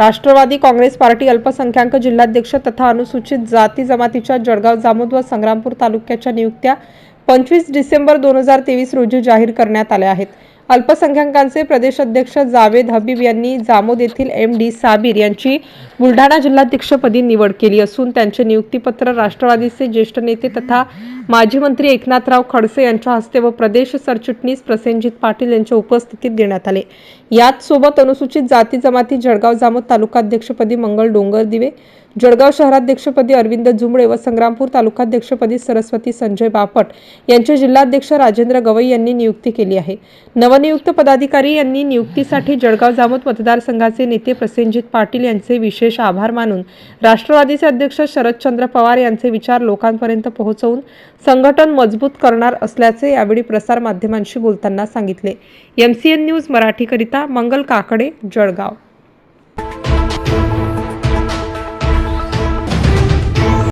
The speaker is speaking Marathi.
राष्ट्रवादी काँग्रेस पार्टी अल्पसंख्याक जिल्हाध्यक्ष तथा अनुसूचित जाती जमातीच्या जळगाव जामोद व संग्रामपूर तालुक्याच्या नियुक्त्या पंचवीस डिसेंबर दोन हजार तेवीस रोजी जाहीर करण्यात आल्या आहेत. अल्पसंख्याकांचे प्रदेश अध्यक्ष जावेद हबीब यांनी जामोद येथील एम डी साबीर यांची बुलढाणा जिल्हाध्यक्षपदी निवड केली असून त्यांचे नियुक्तीपत्र राष्ट्रवादीचे ज्येष्ठ नेते तथा माजी मंत्री एकनाथराव खडसे यांच्या हस्ते व प्रदेश सरचिटणीस प्रसेनजित पाटील यांच्या उपस्थितीत देण्यात आले. याच सोबत अनुसूचित जाती जमाती जळगाव जामोद तालुकाध्यक्षपदी मंगल डोंगरदिवे जळगाव शहराध्यक्षपदी अरविंद जुमळे व संग्रामपूर तालुकाध्यक्षपदी सरस्वती संजय बापट यांचे जिल्हाध्यक्ष राजेंद्र गवई यांनी नियुक्ती केली आहे. नवनियुक्त पदाधिकारी यांनी नियुक्तीसाठी जळगाव जामोद मतदारसंघाचे नेते प्रसेनजित पाटील यांचे विशेष आभार मानून राष्ट्रवादीचे अध्यक्ष शरदचंद्र पवार यांचे विचार लोकांपर्यंत पोहोचवून संघटन मजबूत करणार असल्याचे यावेळी प्रसारमाध्यमांशी बोलताना सांगितले. एमसीएन न्यूज मराठीकरिता मंगल काकडे जळगाव.